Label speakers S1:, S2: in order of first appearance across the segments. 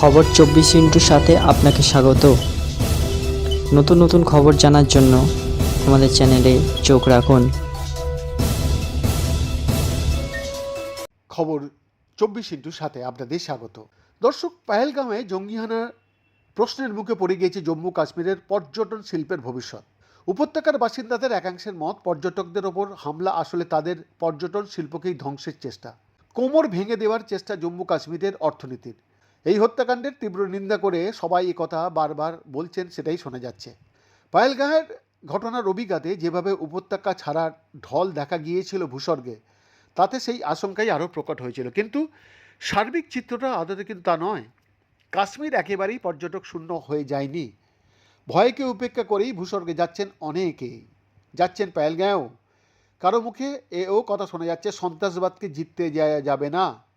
S1: খবর চব্বিশ ইন্টুর সাথে আপনাকে স্বাগত। নতুন নতুন খবর জানার জন্য আমাদের চ্যানেলে চোখ রাখুন।
S2: খবর চব্বিশ ইন্টুর সাথে আপনাদের স্বাগত। দর্শক, পাহেলগামে জঙ্গিহানার প্রশ্নের মুখে পড়ে গিয়েছে জম্মু কাশ্মীরের পর্যটন শিল্পের ভবিষ্যৎ। উপত্যকার বাসিন্দাদের একাংশের মত, পর্যটকদের ওপর হামলা আসলে তাদের পর্যটন শিল্পকেই ধ্বংসের চেষ্টা। কোমর ভেঙে দেওয়ার চেষ্টা জম্মু কাশ্মীরের অর্থনীতির। এই হত্যাকাণ্ডের তীব্র নিন্দা করে সবাই কথা বারবার বলছেন, সেটাই শোনা যাচ্ছে। পায়েলগাঁয়ের ঘটনার অভিজ্ঞাতে যেভাবে উপত্যকা ছাড়ার ঢল দেখা গিয়েছিল ভূস্বর্গে, তাতে সেই আশঙ্কাই আরও প্রকট হয়েছিল। কিন্তু সার্বিক চিত্রটা আদতে কিন্তু তা নয়। কাশ্মীর একেবারেই পর্যটক শূন্য হয়ে যায়নি। ভয়কে উপেক্ষা করেই ভূস্বর্গে যাচ্ছেন অনেকেই যাচ্ছেন পায়েলগাঁও কারও মুখে এও কথা শোনা যাচ্ছে, সন্ত্রাসবাদকে জিততে যা- যাবে না।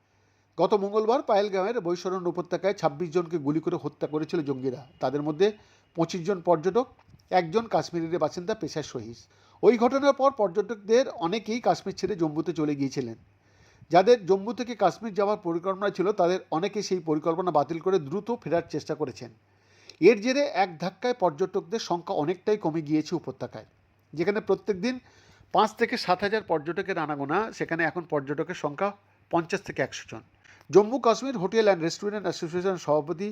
S2: গত মঙ্গলবার পায়েলগাঁওয়ের বৈশরণ উপত্যকায় ছাব্বিশ জনকে গুলি করে হত্যা করেছিল জঙ্গিরা। তাদের মধ্যে পঁচিশ জন পর্যটক একজন কাশ্মীরের বাসিন্দা পেশার শহীদ ওই ঘটনার পর পর্যটকদের অনেকেই কাশ্মীর ছেড়ে জম্মুতে চলে গিয়েছিলেন। যাদের জম্মু থেকে কাশ্মীর যাওয়ার পরিকল্পনা ছিল, তাদের অনেকে সেই পরিকল্পনা বাতিল করে দ্রুত ফেরার চেষ্টা করেছেন। এর জেরে এক ধাক্কায় পর্যটকদের সংখ্যা অনেকটাই কমে গিয়েছে উপত্যকায়, যেখানে প্রত্যেক দিন পাঁচ থেকে সাত হাজার পর্যটকের আনাগোনা। সেখানে এখন পর্যটকের সংখ্যা পঞ্চাশ থেকে একশো জন। Jammu Kashmir hotel and restaurant association সভাপতি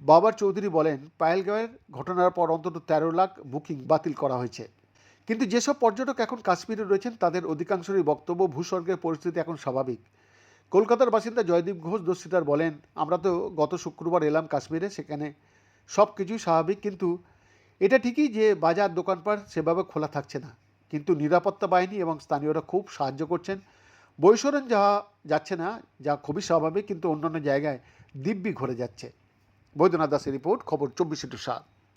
S2: বাবার চৌধুরী বলেন, পায়েলগাঁওয়ের ঘটনার পর অন্তত তেরো লাখ বুকিং বাতিল করা হয়েছে। কিন্তু যেসব পর্যটক এখন কাশ্মীরে রয়েছেন, তাদের অধিকাংশেরই বক্তব্য, ভূস্বর্গের পরিস্থিতি এখন স্বাভাবিক। কলকাতার বাসিন্দা জয়দীপ ঘোষ দস্তিদার বলেন, আমরা তো গত শুক্রবার এলাম কাশ্মীরে, সেখানে সব কিছুই স্বাভাবিক, কিন্তু এটা ঠিকই যে বাজার, দোকানপাট সেভাবে খোলা থাকছে না। কিন্তু নিরাপত্তা বাহিনী এবং স্থানীয়রা খুব সাহায্য করছেন বৈশরণ যা যাচ্ছে না, যা খুবই স্বাভাবিক, কিন্তু অন্যান্য জায়গায় দিব্যি ঘুরে যাচ্ছে। বৈদ্যনাথ দাসের রিপোর্ট, খবর চব্বিশ ইন্টু সাত।